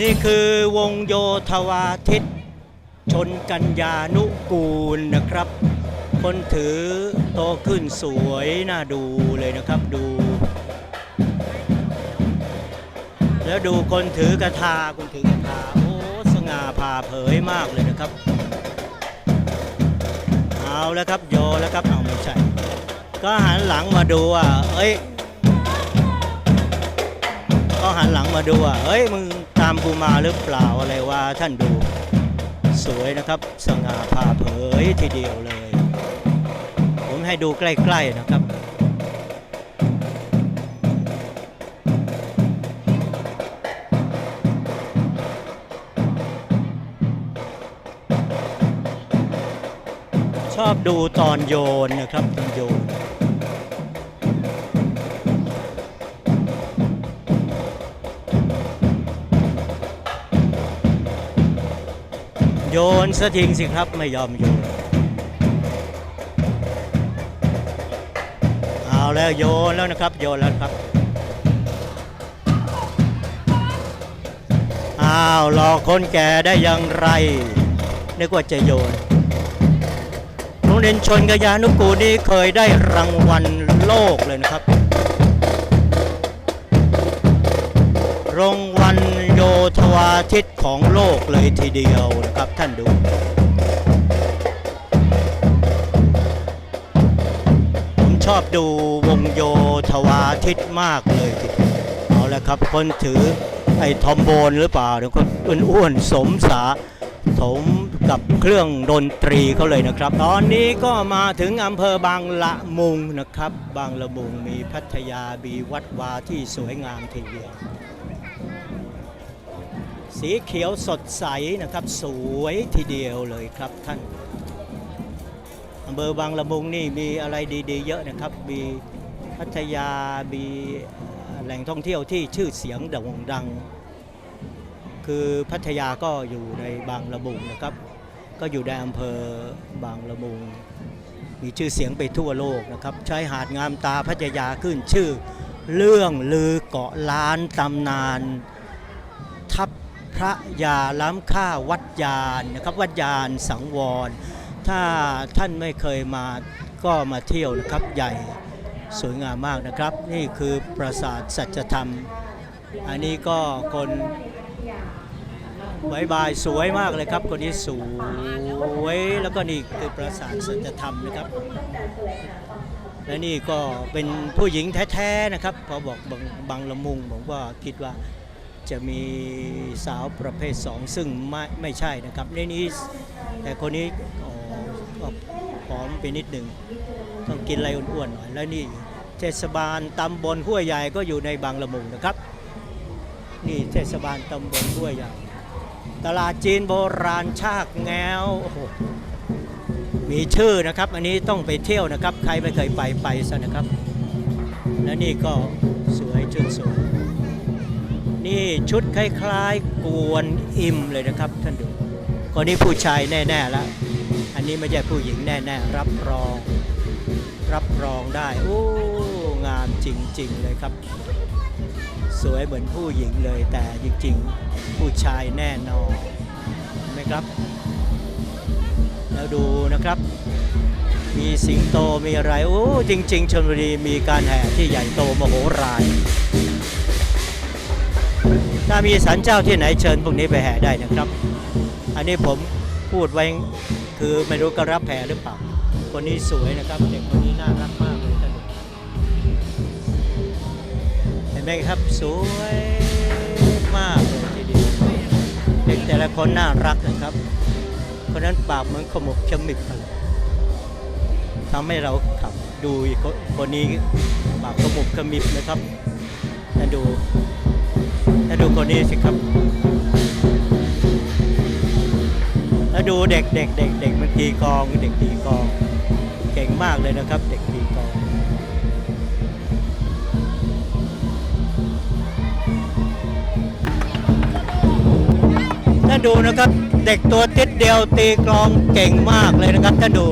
นี่คือวงโยธวาทิต ชนกัญญานุกูลนะครับ คนถือโตขึ้นสวยน่าดูเลยนะครับดู แล้วดูคนถือกระทาคนถือกระทาโอ้สง่าผ่าเผยมากเลยนะครับ เอาแล้วครับโยแล้วครับเอาไม่ใช่ก็หันหลังมาดูอะเอ้ย ก็หันหลังมาดูอะเฮ้ยมึง ตามกูมาหรือเปล่าอะไรว่าท่านดู สวยนะครับ สง่าผ่าเผยทีเดียวเลย ผมให้ดูใกล้ๆนะครับชอบดูตอนโยนนะครับตอนโยน โยนสะทิ้งสิครับไม่ยอมโยน เอาแล้วโยนแล้วนะครับ โยนแล้วครับ อ้าวหลอกคนแก่ได้อยังไร นึกว่าจะโยนโรงเรียนชนกยานุกูลนี่เคยได้รางวัลโลกเลยนะครับรางวัลโยธวาทิตของโลกเลยทีเดียวนะครับ ท่านดู ผมชอบดูวงโยธวาทิตมากเลยทีเดียวเอาละครับ คนถือไอ้ทอมโบนหรือเปล่าเดี๋ยวคนอ้วนๆสมสาสมกับเครื่องดนตรีเขาเลยนะครับ ตอนนี้ก็มาถึงอำเภอบางละมุงนะครับ บางละมุงมีพัทยาบีวัดวาที่สวยงามทีเดียว สีเขียวสดใสนะครับ สวยทีเดียวเลยครับท่านอำเภอบางละมุงนี่มีอะไรดีๆ เยอะนะครับ มีพัทยา มีแหล่งท่องเที่ยวที่ชื่อเสียงโด่งดัง คือพัทยาก็อยู่ในบางละมุงนะครับ ก็อยู่ในอำเภอบางละมุง มีชื่อเสียงไปทั่วโลกนะครับชายหาดงามตาพัทยาขึ้นชื่อ เรื่องลือเกาะล้านตำนานทัพ พระยาล้ำค่าวัดยานนะครับวัดยานสังวร ถ้าท่านไม่เคยมาก็มาเที่ยวนะครับใหญ่สวยงามมากนะครับ นี่คือปราสาทสัจธรรม อันนี้ก็คนบายบายสวยมากเลยครับ คนนี้สวยแล้วก็นี่คือปราสาทสัจธรรมนะครับ และนี่ก็เป็นผู้หญิงแท้ๆนะครับพอบอกบางบางละมุงผมว่าคิดว่า จะมีสาวประเภทสองซึ่งไม่ไม่ใช่นะครับในนี้แต่คนนี้ผอมไปนิดหนึ่งต้องกินอะไรอ้วนๆหน่อยแล้วนี่เทศบาลตำบลห้วยใหญ่ก็อยู่ในบางละมุงนะครับ นี่เทศบาลตำบลห้วยใหญ่ตลาดจีนโบราณชากแง้วโอ้โหมีชื่อนะครับ อันนี้ต้องไปเที่ยวนะครับ ใครไม่เคยไปไปซะนะครับ และนี่ก็สวยชุดสวย นี่ชุดคล้ายๆ กวนอิมเลยนะครับท่านดูคนนี้ผู้ชายแน่ๆแล้ว อันนี้ไม่ใช่ผู้หญิงแน่ๆ รับรอง รับรองได้ โอ้งามจริงๆเลยครับ สวยเหมือนผู้หญิงเลยแต่จริงๆ ผู้ชายแน่นอนเห็นไหมครับ แล้วดูนะครับ มีสิงโตมีอะไร โอ้จริง ๆชลบุรีมีการแห่ที่ใหญ่โตมโหฬาร ถ้ามีสันเจ้าที่ไหนเชิญพวกนี้ไปแห่ได้นะครับ อันนี้ผมพูดไว้คือไม่รู้ก็รับแห่หรือเปล่า คนนี้สวยนะครับเด็กคนนี้น่ารักมากเลยท่านดูเห็นไหมครับสวยมากเลยทีเดียวเด็กแต่ละคนน่ารักนะครับคนนั้นปากเหมือนขมุบขมิบอะไรทำให้เราขับดูคนนี้ปากขมุบขมิบนะครับถ้าดู ถ้าดูคนนี้สิครับ แล้วดูเด็กเด็กเด็กเด็กมันตีกองเด็กตีกอง เก่งมากเลยนะครับ เด็กตีกองถ้าดูนะครับ เด็กตัวติดเดียวตีกลองเก่งมากเลยนะครับถ้าดู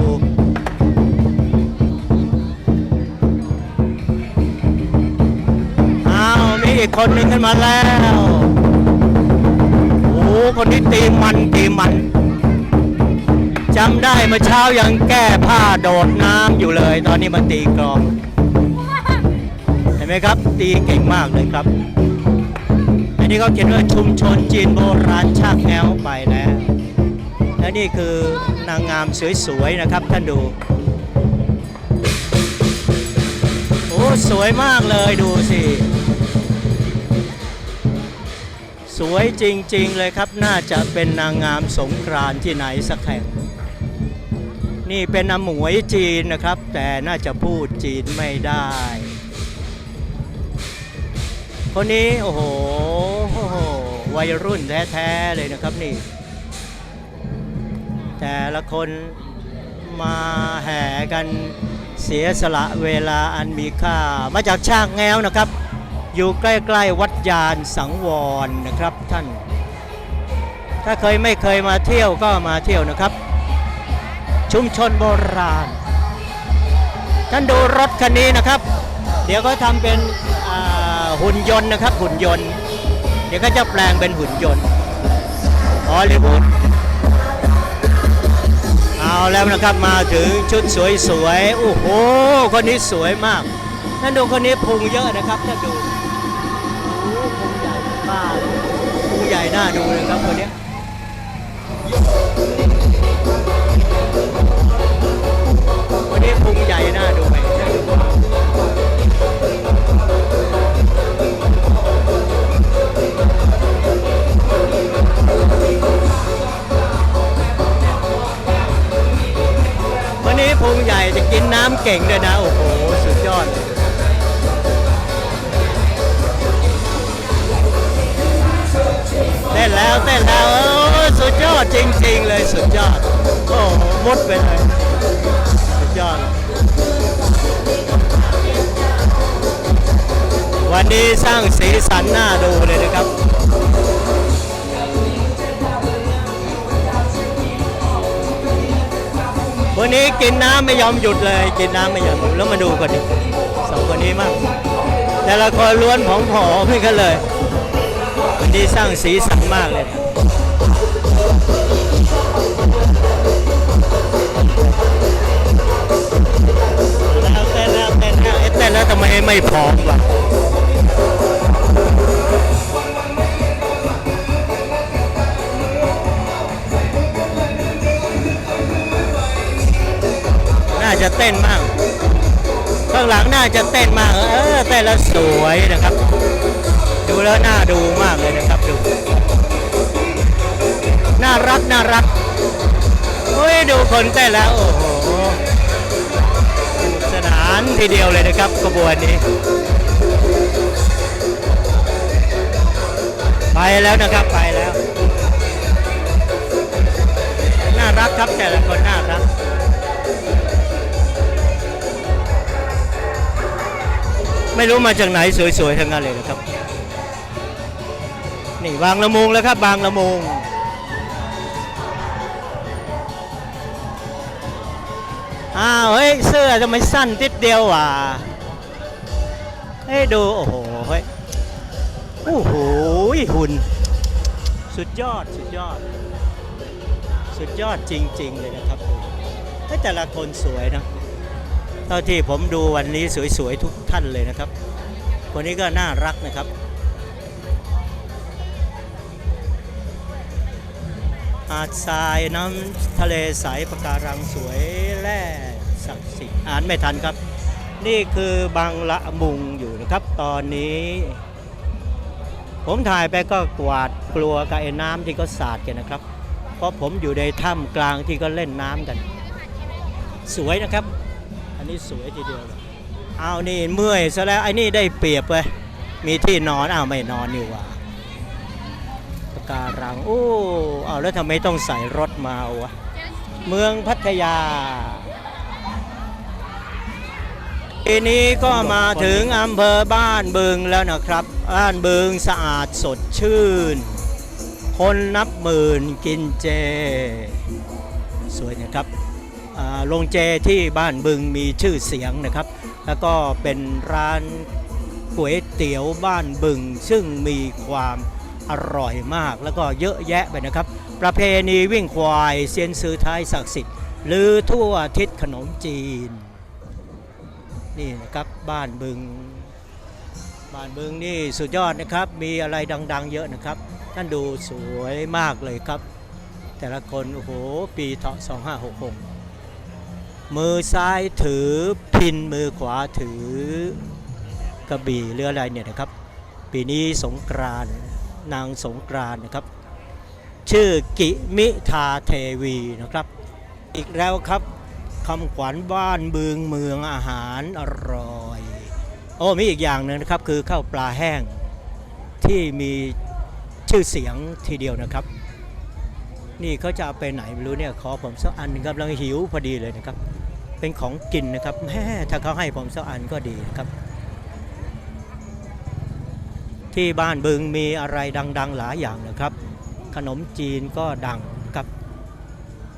อีกคนหนึงขึ้นมาแล้ว โอ้คนนี้ตีมันตีมันจำได้เมื่อเช้ายังแก้ผ้าโดดน้ำอยู่เลย ตอนนี้มาตีกลอง เห็นไหมครับ ตีเก่งมากเลยครับ อันนี้เขาเขียนว่าชุมชนจีนโบราณชากแง้วไปแล้ว และนี่คือนางงามสวยๆนะครับท่านดูโอ้สวยมากเลยดูสิ สวยจริง ๆ เลยครับ น่าจะเป็นนางงามสงกรานที่ไหนสักแห่ง นี่เป็นอมวยจีนนะครับ แต่น่าจะพูดจีนไม่ได้ คนนี้โอ้โหโอ้โหวัยรุ่นแท้ๆเลยนะครับนี่ แต่ละคนมาแห่กันเสียสละเวลาอันมีค่า มาจากชากแง้วนะครับ อยู่ใกล้ๆวัดยานสังวรนะครับท่าน ถ้าเคยไม่เคยมาเที่ยวก็มาเที่ยวนะครับ ชุมชนโบราณ ท่านดูรถคันนี้นะครับ เดี๋ยวก็ทำเป็นหุ่นยนต์นะครับหุ่นยนต์ เดี๋ยวก็จะแปลงเป็นหุ่นยนต์ฮอลลีวูดเอาแล้วนะครับมาถึงชุดสวยๆโอ้โหคนนี้สวยมากท่านดูคนนี้พุงเยอะนะครับท่านดู หญ่น่าดูเลยครับคนนี้ยคนนี้พุงใหญ่น่าดูไหมน่าดูมาวันนี้พุงใหญ่จะกินน้ำเก่งด้วยนะโอ้โห เต้นแล้วสุดยอดจริง ๆ เลยสุดยอด โอ้หมุดไปเลยสุดยอด วันนี้สร้างสีสันน่าดูเลยนะครับวันนี้กินน้ำไม่ยอมหยุดเลย กินน้ำไม่ยอมหยุดแล้วมาดูกันดิสองคนนี้มั่งแต่ละคนล้วนผอมๆไม่กันเลย วันนี้สร้างสีสันมากเลย ไม่พร้อมวะน่าจะเต้นมากข้างหลังน่าจะเต้นมาก เออเต้นแล้วสวยนะครับ ดูแล้วน่าดูมากเลยนะครับดูน่ารักน่ารักโอ้ยดูคนเต้นแล้วโอ้โหานทีเดียวเลยนะครับขบวนนี้ ไปแล้วนะครับไปแล้ว น่ารักครับแต่ละคนน่ารักไม่รู้มาจากไหนสวยๆทั้งนั้นเลยนะครับ นี่บางละมุงแล้วครับบางละมุง อ้าวเฮ้ยเสื้อทำไมสั้นติดเดียวอะเฮ้ยดูโอ้โหเฮ้ยโอ้โหหุ่นสุดยอดสุดยอด สุดยอดจริง ๆ เลยนะครับเฮ้ยแต่ละคนสวยนะเท่าที่ผมดูวันนี้สวยๆทุกท่านเลยนะครับ คนนี้ก็น่ารักนะครับ หาดทรายน้ำทะเลใสปะการังสวยแร่ศักดิ์สิทธิ์อ่านไม่ทันครับ นี่คือบางละมุงอยู่นะครับ ตอนนี้ ผมถ่ายไปก็กวาดกลัวกับไอ้น้ำที่เขาสาดกันนะครับ เพราะผมอยู่ในถ้ำกลางที่ก็เล่นน้ำกัน สวยนะครับ อันนี้สวยทีเดียวเอานี่เมื่อยซะแล้วไอ้นี่ได้เปรียบเลยมีที่นอนอ้าวไม่นอนนี่ว่าปะ การัง โอ้เอาแล้วทำไมต้องใส่รถมาวะ เมืองพัทยาทีนี้ก็มาถึงอำเภอบ้านบึงแล้วนะครับ บ้านบึงสะอาดสดชื่น คนนับหมื่นกินเจ สวยนะครับโรงเจที่บ้านบึงมีชื่อเสียงนะครับ แล้วก็เป็นร้านก๋วยเตี๋ยวบ้านบึงซึ่งมีความ อร่อยมากแล้วก็เยอะแยะไปนะครับ ประเพณีวิ่งควายเซียนซื้อไทยศักดิ์สิทธิ์หรือทั่วทิศขนมจีน นี่นะครับบ้านบึง บ้านบึงนี่สุดยอดนะครับ มีอะไรดังๆ เยอะนะครับ ท่านดูสวยมากเลยครับ แต่ละคนโอ้โหปีเถาะ2566 มือซ้ายถือพินมือขวาถือกระบี่เรืออะไรเนี่ยนะครับ ปีนี้สงกรานต์ นางสงกรานนะครับ ชื่อกิมิทาเทวีนะครับ อีกแล้วครับคำขวัญบ้านบึงเมืองอาหารอร่อยโอ้มีอีกอย่างหนึ่งนะครับคือข้าวปลาแห้งที่มีชื่อเสียงทีเดียวนะครับ นี่เขาจะเอาไปไหนไม่รู้เนี่ยขอผมสักอันครับกำลังหิวพอดีเลยนะครับ เป็นของกินนะครับแม่ถ้าเขาให้ผมสักอันก็ดีนะครับ ที่บ้านบึงมีอะไรดัง ๆ หลายอย่างนะครับ ขนมจีนก็ดังครับ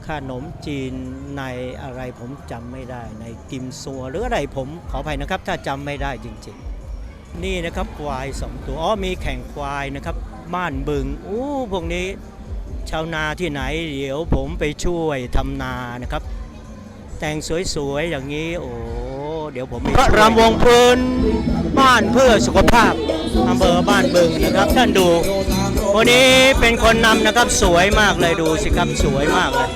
ขนมจีนในอะไรผมจำไม่ได้ในกิมซัวหรืออะไรผมขออภัยนะครับ ถ้าจำไม่ได้จริง ๆ นี่นะครับควายสองตัวอ๋อมีแข่งควายนะครับ บ้านบึงอู้พวกนี้ชาวนาที่ไหน เดี๋ยวผมไปช่วยทำนานะครับ แต่งสวยๆอย่างนี้โอ้เดี๋ยวผมพระรำวงพื้น บ้านเพื่อสุขภาพอำเภอบ้านบึงนะครับ ท่านดู วันนี้เป็นคนนำนะครับสวยมากเลยดูสิครับสวยมากเลย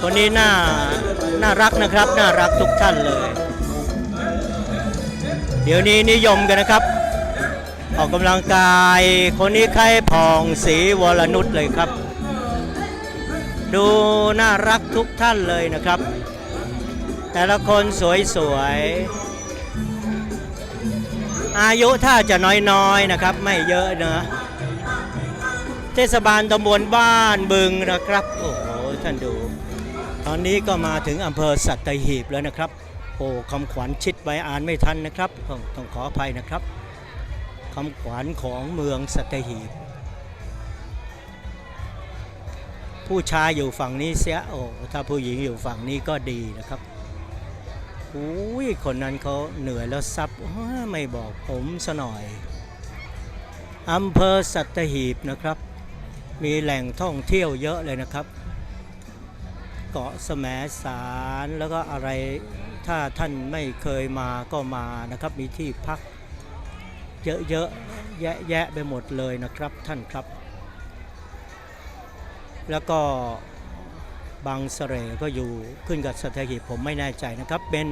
คนนี้น่าน่ารักนะครับ น่ารักทุกท่านเลย เดี๋ยวนี้นิยมกันนะครับ ออกกำลังกาย คนนี้ใครผ่องสีวรนุชเลยครับ ดูน่ารักทุกท่านเลยนะครับ แต่ละคนสวยๆอายุถ้าจะน้อยๆนะครับ ไม่เยอะเนอะเทศบาลตำบลบ้านบึงนะครับ โอ้โหท่านดู ตอนนี้ก็มาถึงอำเภอสัตหีบแล้วนะครับ โอ้คำขวัญชิดไว้อ่านไม่ทันนะครับต้องต้องขออภัยนะครับคำขวัญของเมืองสัตหีบ ผู้ชายอยู่ฝั่งนี้เสียโอ้ถ้าผู้หญิงอยู่ฝั่งนี้ก็ดีนะครับ อุ้ยคนนั้นเขาเหนื่อยแล้วซับไม่บอกผมซะหน่อยอำเภอสัตหีบนะครับ มีแหล่งท่องเที่ยวเยอะเลยนะครับ เกาะแสมสารแล้วก็อะไรถ้าท่านไม่เคยมาก็มานะครับ มีที่พักเยอะๆแยะๆไปหมดเลยนะครับท่านครับ แล้วก็ บางเสร่ก็อยู่ขึ้นกับสัตหีบผมไม่แน่ใจนะครับ เป็น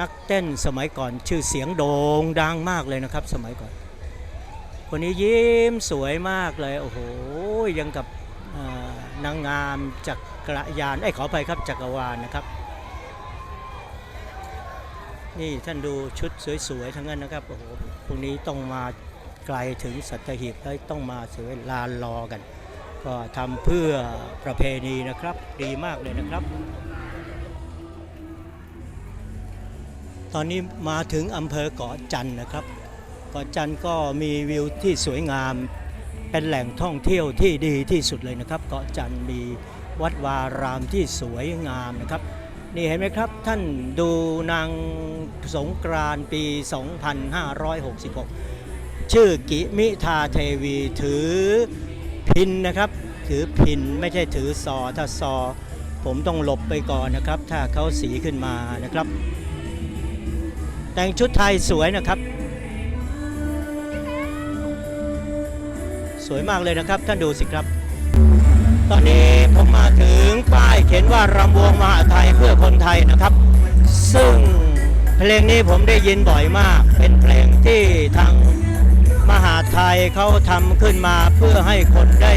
นักเต้นสมัยก่อนชื่อเสียงโด่งดังมากเลยนะครับ สมัยก่อน คนนี้ยิ้มสวยมากเลย โอ้โห ยังกับนางงามจักรยานไอ้ขอไปครับจักรวาลนะครับ นี่ท่านดูชุดสวยๆทั้งนั้นนะครับโอ้โหพวกนี้ต้องมาไกลถึงสัตหีบแล้วต้องมาเสียเวลารอกัน ก็ทำเพื่อประเพณีนะครับ ดีมากเลยนะครับ ตอนนี้มาถึงอำเภอเกาะจันนะครับ เกาะจันก็มีวิวที่สวยงาม เป็นแหล่งท่องเที่ยวที่ดีที่สุดเลยนะครับ เกาะจันมีวัดวารามที่สวยงามนะครับนี่เห็นไหมครับท่านดูนางสงกรานปี 2566 ชื่อกิมิทาเทวีถือ พินนะครับ ถือพินไม่ใช่ถือซอถ้าซอ ผมต้องหลบไปก่อนนะครับ ถ้าเขาสีขึ้นมานะครับ แต่งชุดไทยสวยนะครับ สวยมากเลยนะครับท่านดูสิครับ ตอนนี้ผมมาถึงป้ายเขียนว่ารำวงมหาไทยเพื่อคนไทยนะครับ ซึ่งเพลงนี้ผมได้ยินบ่อยมาก เป็นเพลงที่ทาง มหาไทยเขาทำขึ้นมาเพื่อให้คนได้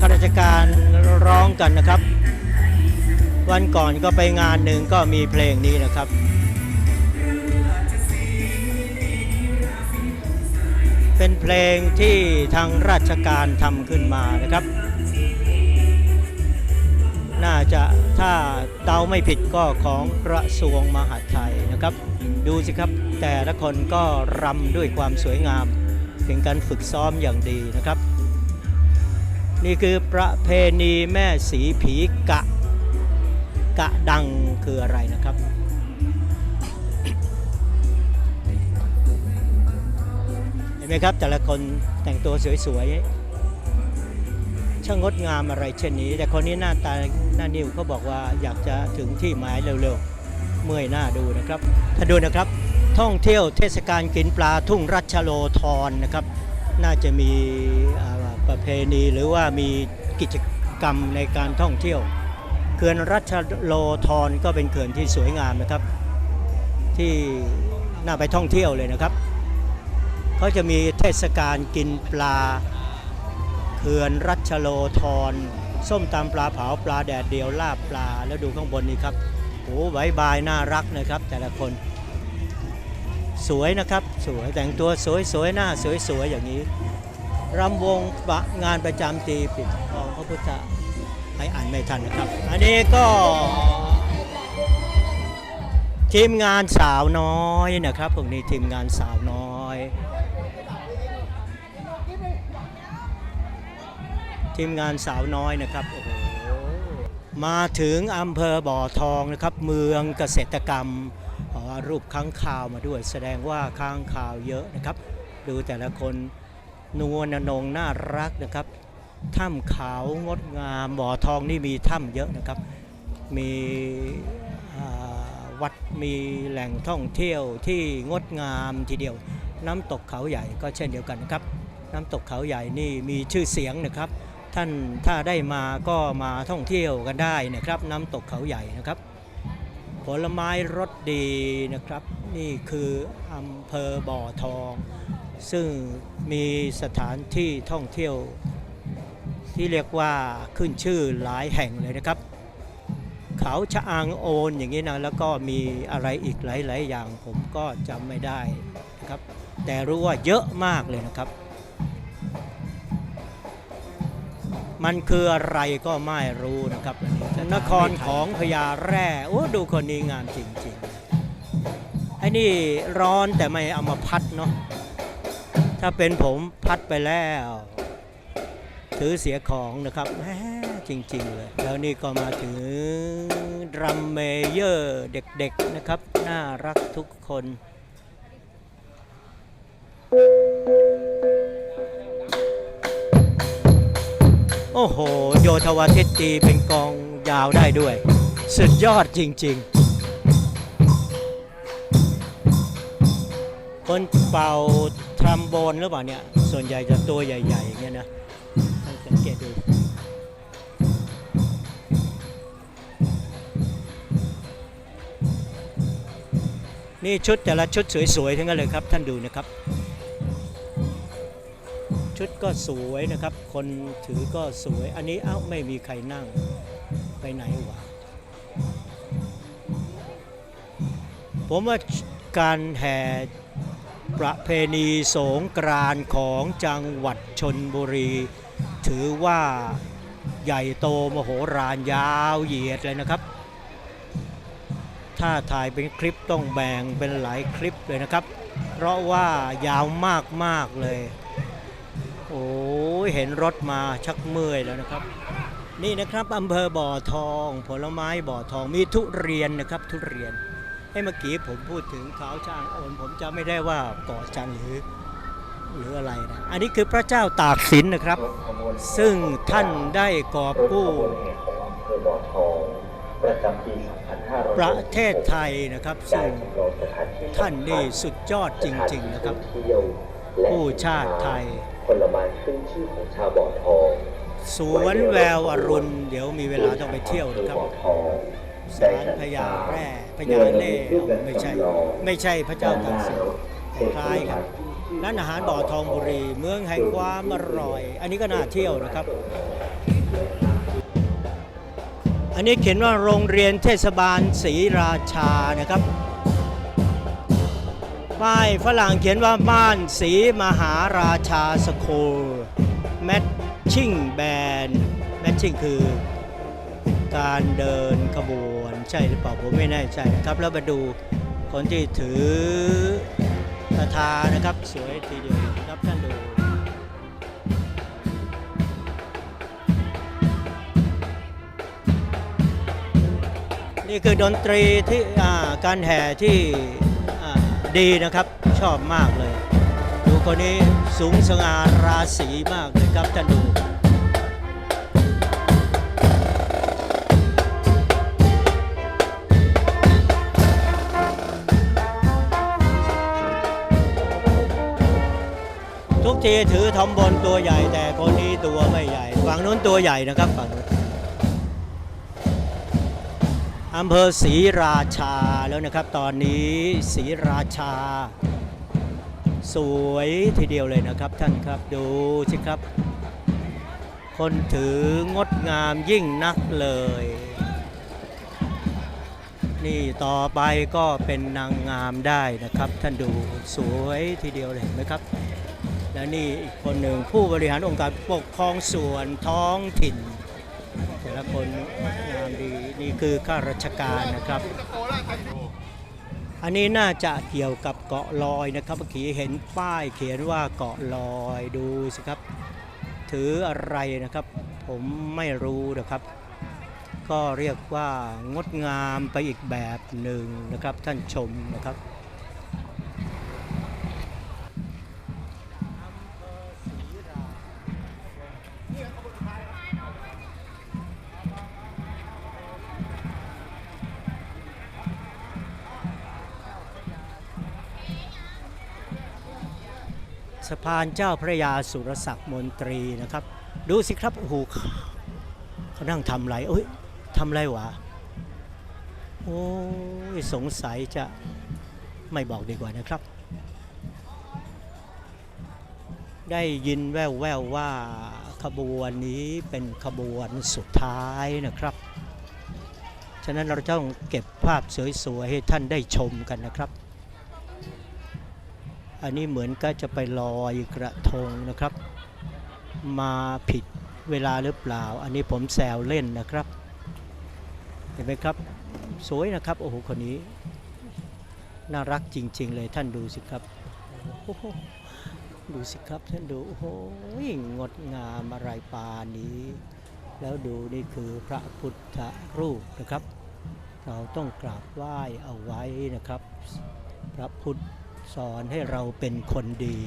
ข้าราชการร้องกันนะครับ วันก่อนก็ไปงานหนึ่งก็มีเพลงนี้นะครับเป็นเพลงที่ทางราชการทำขึ้นมานะครับ น่าจะถ้าเดาไม่ผิดก็ของกระทรวงมหาดไทยนะครับ ดูสิครับแต่ละคนก็รำด้วยความสวยงาม เป็นการฝึกซ้อมอย่างดีนะครับ นี่คือประเพณีแม่สีผีกะ กะดังคืออะไรนะครับเห็นะครับแต่ละคนแต่งตัวสวยๆ ช่างงดงามอะไรเช่นนี้ แต่คนนี้หน้าตาหน้านิ้วเขาบอกว่าอยากจะถึงที่หมายเร็วๆ เมื่อยหน้าดูนะครับ ถ้าดูนะครับท่องเที่ยวเทศกาลกินปลาทุ่งรัชโลธรนะครับ น่าจะมีประเพณีหรือว่ามีกิจกรรมในการท่องเที่ยวเขื่อนรัชโลธรก็เป็นเขื่อนที่สวยงามนะครับ ที่น่าไปท่องเที่ยวเลยนะครับเขาจะมีเทศกาลกินปลา ขื่อนรัชโลธรส้มตำปลาเผาปลาแดดเดียวลาบปลาแล้วดูข้างบนนี้ครับโอ้ใบบายน่ารักนะครับ แต่ละคน สวยนะครับสวยแต่งตัวสวยๆหน้าสวยๆอย่างนี้รำวงประงานประจำปีปิดทองพระพุทธให้อ่านไม่ทันนะครับ อันนี้ก็ ทีมงานสาวน้อยนะครับพวกนี้ทีมงานสาวน้อย ทีมงานสาวน้อยนะครับโอ้โหมาถึงอำเภอบ่อทองนะครับ เมืองเกษตรกรรมรูปค้างคาวมาด้วย แสดงว่าค้างคาวเยอะนะครับ ดูแต่ละคนนวลนงน่ารักนะครับถ้ำขาวงดงามบ่อทองนี่มีถ้ำเยอะนะครับ มีวัดมีแหล่งท่องเที่ยวที่งดงามทีเดียว น้ำตกเขาใหญ่ก็เช่นเดียวกันนะครับ น้ำตกเขาใหญ่นี่มีชื่อเสียงนะครับ ท่านถ้าได้มาก็มาท่องเที่ยวกันได้นะครับ น้ำตกเขาใหญ่นะครับ ผลไม้รสดีนะครับ นี่คืออำเภอบ่อทอง ซึ่งมีสถานที่ท่องเที่ยว ที่เรียกว่าขึ้นชื่อหลายแห่งเลยนะครับ เขาชะอางโอนอย่างนี้นะแล้วก็มีอะไรอีกหลาย ๆ อย่างผมก็จำไม่ได้นะครับ แต่รู้ว่าเยอะมากเลยนะครับ มันคืออะไรก็ไม่รู้นะครับ นครของพญาแร่โอ้ดูคนนี้งามจริงๆไอ้นี่ร้อนแต่ไม่เอามาพัดเนาะถ้าเป็นผมพัดไปแล้ว ถือเสียของนะครับแหมจริง ๆ เลย แล้วนี่ก็มาถึงดรัมเมเยอร์เด็กๆนะครับ น่ารักทุกคน โอ้โห โยธวาทิตตีเป็นกองยาวได้ด้วย สุดยอดจริง ๆ คนเป่าทรัมโบนหรือเปล่าเนี่ย ส่วนใหญ่จะตัวใหญ่ๆอย่างเงี้ยนะสังเกตดูนี่ชุดแต่ละชุดสวยๆ ทั้งนั้นเลยครับ ท่านดูนะครับ ชุดก็สวยนะครับ คนถือก็สวย อันนี้เอ้าไม่มีใครนั่งไปไหนวะผมว่าการแห่ประเพณีสงกรานของจังหวัดชนบุรี ถือว่าใหญ่โตมโหฬารยาวเหยียดเลยนะครับ ถ้าถ่ายเป็นคลิปต้องแบ่งเป็นหลายคลิปเลยนะครับ เพราะว่ายาวมากๆเลย โอ้ยเห็นรถมาชักเมื่อยแล้วนะครับ นี่นะครับอำเภอบ่อทอง ผลไม้บ่อทองมีทุเรียนนะครับ ทุเรียนให้เมื่อกี้ผมพูดถึงเขาช่างโอน ผมจะไม่ได้ว่าเกาะจันหรือหรืออะไรนะ อันนี้คือพระเจ้าตากสินนะครับ ซึ่งท่านได้กอบกู้บ่อทองประจำปีประเทศไทยนะครับ ซึ่งท่านนี่สุดยอดจริง ๆ นะครับ ผู้ชาติไทย ผลไม้ขึ้นชื่อของชาวบ่อทองสวนแววอรุณ เดี๋ยวมีเวลาต้องไปเที่ยวนะครับบ่อทองศาลพญาแร่พญาเล่ไม่ใช่ ไม่ใช่พระเจ้าตากสินคล้ายๆครับร้านอาหารบ่อทองบุรี เมืองแห่งความอร่อย อันนี้ก็น่าเที่ยวนะครับ อันนี้เขียนว่าโรงเรียนเทศบาลศรีราชานะครับ ป้ายฝรั่งเขียนว่าบ้านศรีมหาราชาสคูลแมทชิ่งแบนแมทชิ่งคือการเดินขบวนใช่หรือเปล่าผมไม่แน่ใจนะครับ แล้วมาดูคนที่ถือคาถานะครับ สวยทีเดียวนะครับท่านดูนี่คือดนตรีที่การแห่ที่ ดีนะครับ ชอบมากเลย ดูคนนี้สูงสง่าราศีมากเลยครับท่านดูทุกทีถือทอมบนตัวใหญ่แต่คนนี้ตัวไม่ใหญ่ฝั่งนู้นตัวใหญ่นะครับฝั่งนู้น อำเภอศรีราชาแล้วนะครับ ตอนนี้ศรีราชา สวยทีเดียวเลยนะครับท่านครับดูสิครับ คนถืองดงามยิ่งนักเลย นี่ต่อไปก็เป็นนางงามได้นะครับ ท่านดูสวยทีเดียวเลยเห็นไหมครับ และนี่อีกคนหนึ่งผู้บริหารองค์การปกครองส่วนท้องถิ่น แต่ละคนามดีนี่คือข้าราชการนะครับ อันนี้น่าจะเกี่ยวกับเกาะลอยนะครับเมื่อกี้เห็นป้ายเขียนว่าเกาะลอยดูสิครับ ถืออะไรนะครับ ผมไม่รู้นะครับ ก็เรียกว่างดงามไปอีกแบบหนึ่งนะครับท่านชมนะครับ พานเจ้าพระยาสุรศักดิ์มนตรีนะครับ ดูสิครับโอ้โหเขานั่งทำไรเอ้ยทำไรวะโอ้ยสงสัยจะไม่บอกดีกว่านะครับ ได้ยินแว่วๆวว่าขบวนนี้เป็นขบวนสุดท้ายนะครับ ฉะนั้นเราต้องเก็บภาพสวยๆให้ท่านได้ชมกันนะครับ อันนี้เหมือนก็จะไปลอยกระทงนะครับ มาผิดเวลาหรือเปล่า อันนี้ผมแซวเล่นนะครับ เห็นไหมครับ สวยนะครับโอ้โหคนนี้ น่ารักจริง ๆ เลยท่านดูสิครับดูสิครับท่านดูโอ้โหงดงามอะไรปานนี้ แล้วดูนี่คือพระพุทธรูปนะครับ เราต้องกราบไหว้เอาไว้นะครับ พระพุทธ สอนให้เราเป็นคนดี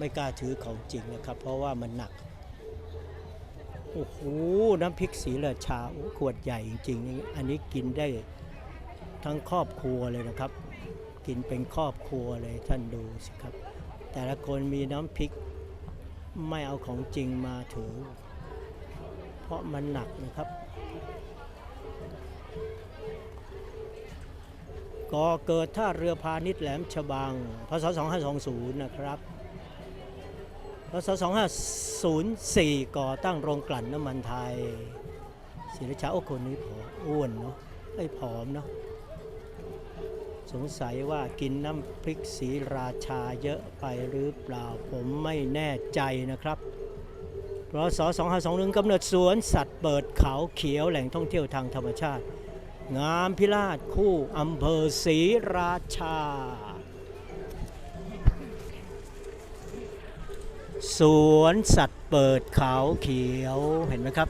ไม่กล้าถือของจริงนะครับ เพราะว่ามันหนัก โอ้โห น้ำพริกสีราชาขวดใหญ่จริงๆอันนี้กินได้ทั้งครอบครัวเลยนะครับ กินเป็นครอบครัวเลยท่านดูสิครับ แต่ละคนมีน้ำพริกไม่เอาของจริงมาถือ เพราะมันหนักนะครับก่อเกิดท่าเรือพาณิชย์แหลมฉบังพศ2520 นะครับ พศ2504 ก่อตั้งโรงกลั่นน้ำมันไทยศิริชาโอ้คนนี้ผอมอ้วนเนาะไอ้ผอมเนาะสงสัยว่ากินน้ำพริกสีราชาเยอะไปหรือเปล่าผมไม่แน่ใจนะครับพศ2521กำเนิดสวนสัตว์เปิดเขาเขียวแหล่งท่องเที่ยวทางธรรมชาติ งามพิราชคู่อำเภอศรีราชา สวนสัตว์เปิดเขาเขียวเห็นไหมครับ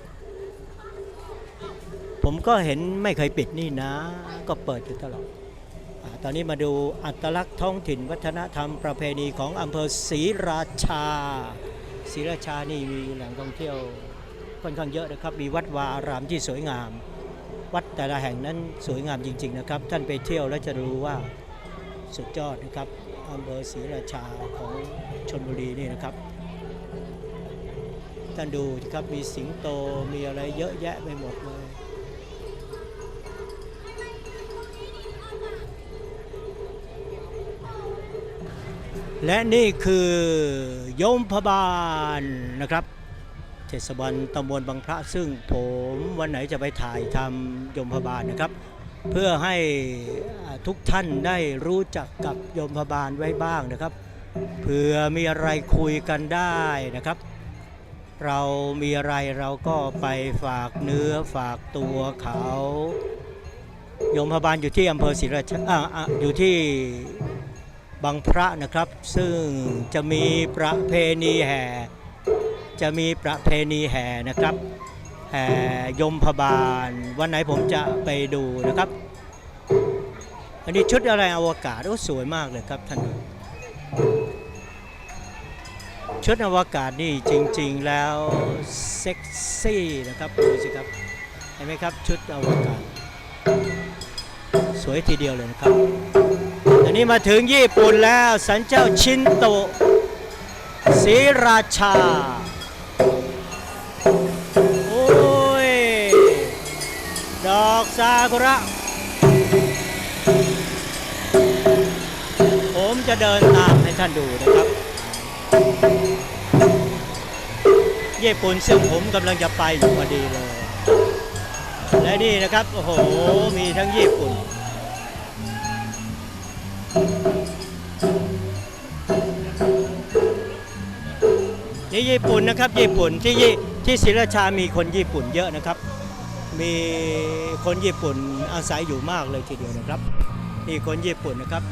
ผมก็เห็นไม่เคยปิดนี่นะ ก็เปิดอยู่ตลอดอตอนนี้มาดูอัตลักษณ์ท้องถิ่นวัฒนธรรมประเพณีของอำเภอศรีราชาศรีราชานี่มีแหล่งท่องเที่ยวค่อนข้างเยอะนะครับ มีวัดวาอารามที่สวยงาม วัดแต่ละแห่งนั้นสวยงามจริง ๆนะครับ ท่านไปเที่ยวแล้วจะรู้ว่าสุดยอดนะครับอำเภอศรีราชาของชนบุรีนี่นะครับ ท่านดูครับมีสิงโตมีอะไรเยอะแยะไปหมดเลยและนี่คือยมพบาลนะครับเทศบาลตำบลบางพระซึ่งผมวันไหนจะไปถ่ายทำยมพบาลนะครับ เพื่อให้ทุกท่านได้รู้จักกับโยมพบาลไว้บ้างนะครับเผื่อมีอะไรคุยกันได้นะครับ เรามีอะไรเราก็ไปฝากเนื้อฝากตัวเขาโยมพบาลอยู่ที่อำเภอศรีราชาอ่าอ่าอยู่ที่บางพระนะครับ ซึ่งจะมีประเพณีแห่ จะมีประเพณีแห่นะครับแห่ยมพบาล วันไหนผมจะไปดูนะครับ อันนี้ชุดอะไรอวกาศโอ้สวยมากเลยครับท่านดู ชุดอวกาศนี่จริงๆแล้วเซ็กซี่นะครับดูสิครับเห็นไหมครับชุดอวกาศ สวยทีเดียวเลยนะครับอันนี้มาถึงญี่ปุ่นแล้วสันเจ้าชินโตศรีราชาโอ้ยดอกซากุระผมจะเดินตามให้ท่านดูนะครับ ญี่ปุ่นซึ่งผมกำลังจะไปอยู่พอดีเลย และนี่นะครับ โอ้โห มีทั้งญี่ปุ่น นี่ญี่ปุ่นนะครับญี่ปุ่นที่ญี่ที่ศรีราชามีคนญี่ปุ่นเยอะนะครับ มีคนญี่ปุ่นอาศัยอยู่มากเลยทีเดียวนะครับ นี่คนญี่ปุ่นนะครับ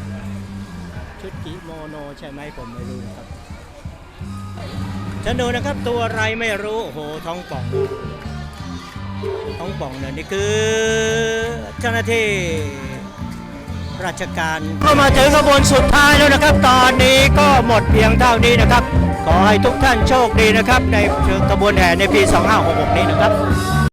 ชุดกิโมโนใช่ไหมผมไม่รู้นะครับ ฉันดูนะครับตัวอะไรไม่รู้โอ้โหท้องป่อง ท้องป่องเนี่ยนี่คือเจ้าหน้าที่ราชการก็มาถึงขบวนสุดท้ายแล้วนะครับ ตอนนี้ก็หมดเพียงเท่านี้นะครับ ขอให้ทุกท่านโชคดีนะครับ ในเชิงขบวนแห่ในปี 2566 นี้นะครับ